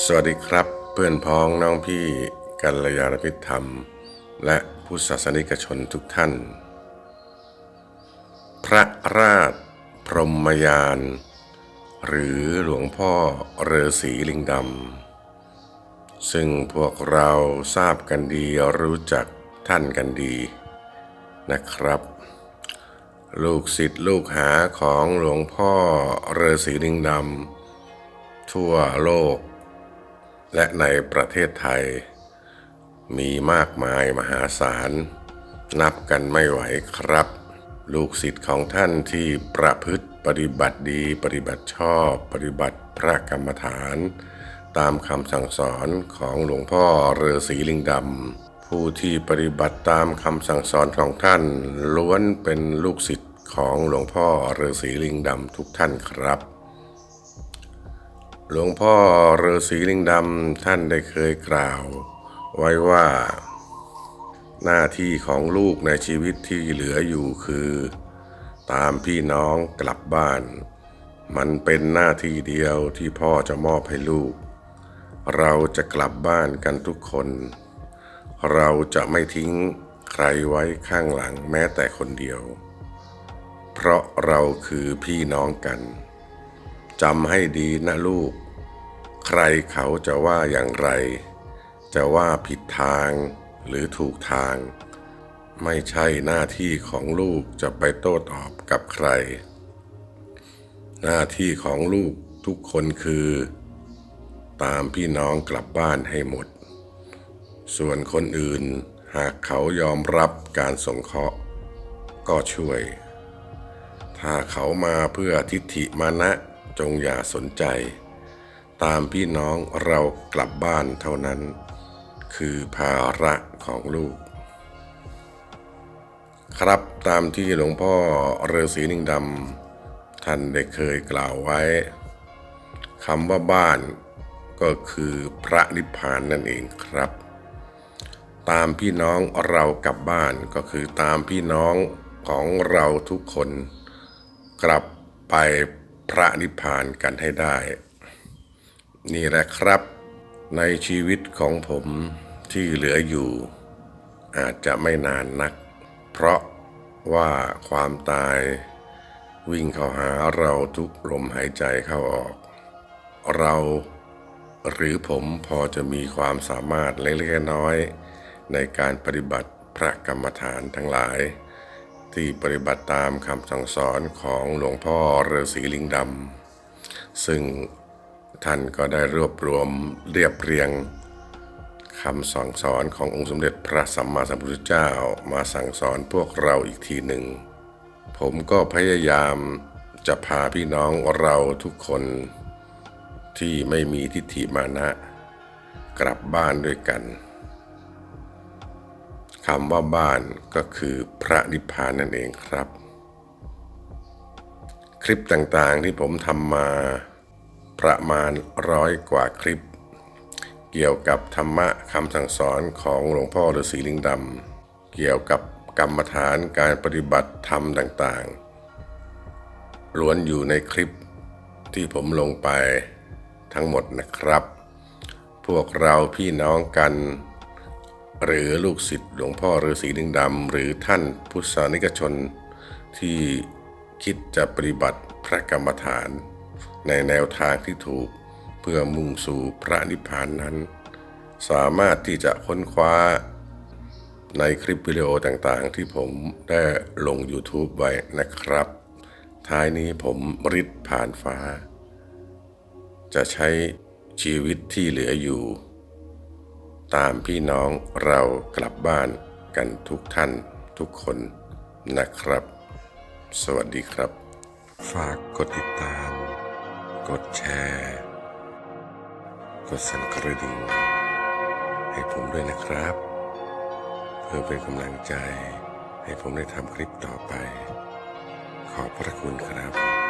สวัสดีครับ เพื่อนพ้องน้องพี่กัลยาณมิธรรม และผู้ศาสนิกชนทุกท่าน พระราชพรหมยาน หรือหลวงพ่อเรอสีลิงดำซึ่งพวกเราทราบกันดีรู้จักท่านกันดีนะครับ ลูกศิษย์ลูกหาของหลวงพ่อเรอสีลิงดำทั่วโลก และในประเทศไทย มีมากมายมหาศาล นับกันไม่ไหวครับ ลูกศิษย์ของท่านที่ประพฤติปฏิบัติดี ปฏิบัติชอบ ปฏิบัติพระกรรมฐาน ตามคำสั่งสอนของหลวงพ่อเรือสีลิงดำผู้ที่ปฏิบัติตามคำสั่งสอนของท่าน ล้วนเป็นลูกศิษย์ของหลวงพ่อเรือสีลิงดำทุกท่านครับ หลวงพ่อฤาษีลิงดำท่านได้เคยกล่าว ไว้ว่า หน้าที่ของลูกในชีวิตที่เหลืออยู่คือ ตามพี่น้องกลับบ้าน มันเป็นหน้าที่เดียวที่พ่อจะมอบให้ลูก เราจะกลับบ้านกันทุกคน เราจะไม่ทิ้งใครไว้ข้างหลังแม้แต่คนเดียว เพราะเราคือพี่น้องกันจำให้ดีนะลูก ใครเขาจะว่าอย่างไร จะว่าผิดทางหรือถูกทาง ไม่ใช่หน้าที่ของลูกจะไปโต้ตอบกับใคร หน้าที่ของลูกทุกคนคือ ตามพี่น้องกลับบ้านให้หมด ส่วนคนอื่นหากเขายอมรับการสงเคราะห์ ก็ช่วย ถ้าเขามาเพื่อทิฏฐิมานะจงอย่าสนใจ ตามพี่น้องเรากลับบ้านเท่านั้น คือภาระของลูก ครับตามที่หลวงพ่อเรือศรีนิงดำท่านได้เคยกล่าวไว้คำว่าบ้านก็คือพระนิพพานนั่นเองครับ ตามพี่น้องเรากลับบ้านก็คือตามพี่น้องของเราทุกคน กลับไปพระนิพพานกันให้ได้ นี่แหละครับ ในชีวิตของผมที่เหลืออยู่ อาจจะไม่นานนัก เพราะว่าความตาย วิ่งเข้าหาเราทุกลมหายใจเข้าออก เราหรือผมพอจะมีความสามารถเล็กๆน้อยในการปฏิบัติพระกรรมฐานทั้งหลาย ที่ปฏิบัติตามคำสั่งสอนของหลวงพ่อฤาษีลิงดำซึ่ง ท่านก็ได้รวบรวมเรียบเรียงคำสั่งสอนขององค์สมเด็จพระสัมมาสัมพุทธเจ้ามาสั่งสอนพวกเราอีกทีหนึ่ง ผมก็พยายามจะพาพี่น้องเราทุกคนที่ไม่มีทิฏฐิมานะ กลับบ้านด้วยกันคำว่าบ้านก็คือพระนิพพานนั่นเองครับ คลิปต่างๆที่ผมทำมา ประมาณร้อยกว่าคลิป เกี่ยวกับธรรมะคำสั่งสอนของหลวงพ่อฤาษีลิงดำเกี่ยวกับกรรมฐานการปฏิบัติธรรมต่างๆล้วนอยู่ในคลิปที่ผมลงไปทั้งหมดนะครับ พวกเราพี่น้องกัน หรือลูกศิษย์หลวงพ่อฤาษีลิงดำหรือท่านพุทธานิกชนที่คิดจะปฏิบัติพระกรรมฐาน ในแนวทางที่ถูกเพื่อมุ่งสู่พระนิพพานนั้น สามารถที่จะค้นคว้า ในคลิปวิดีโอต่างๆ ที่ผมได้ลง YouTube ไว้นะครับ ท้ายนี้ผมริดผ่านฟ้า จะใช้ชีวิตที่เหลืออยู่ ตามพี่น้องเรากลับบ้านกันทุกท่านทุกคนนะครับ สวัสดีครับ ฝากกดติดตาม กดแชร์ กดสั่นกระดิ่ง ให้ผมด้วยนะครับ เพื่อเป็นกำลังใจให้ผมได้ทำคลิปต่อไป ขอบพระคุณครับ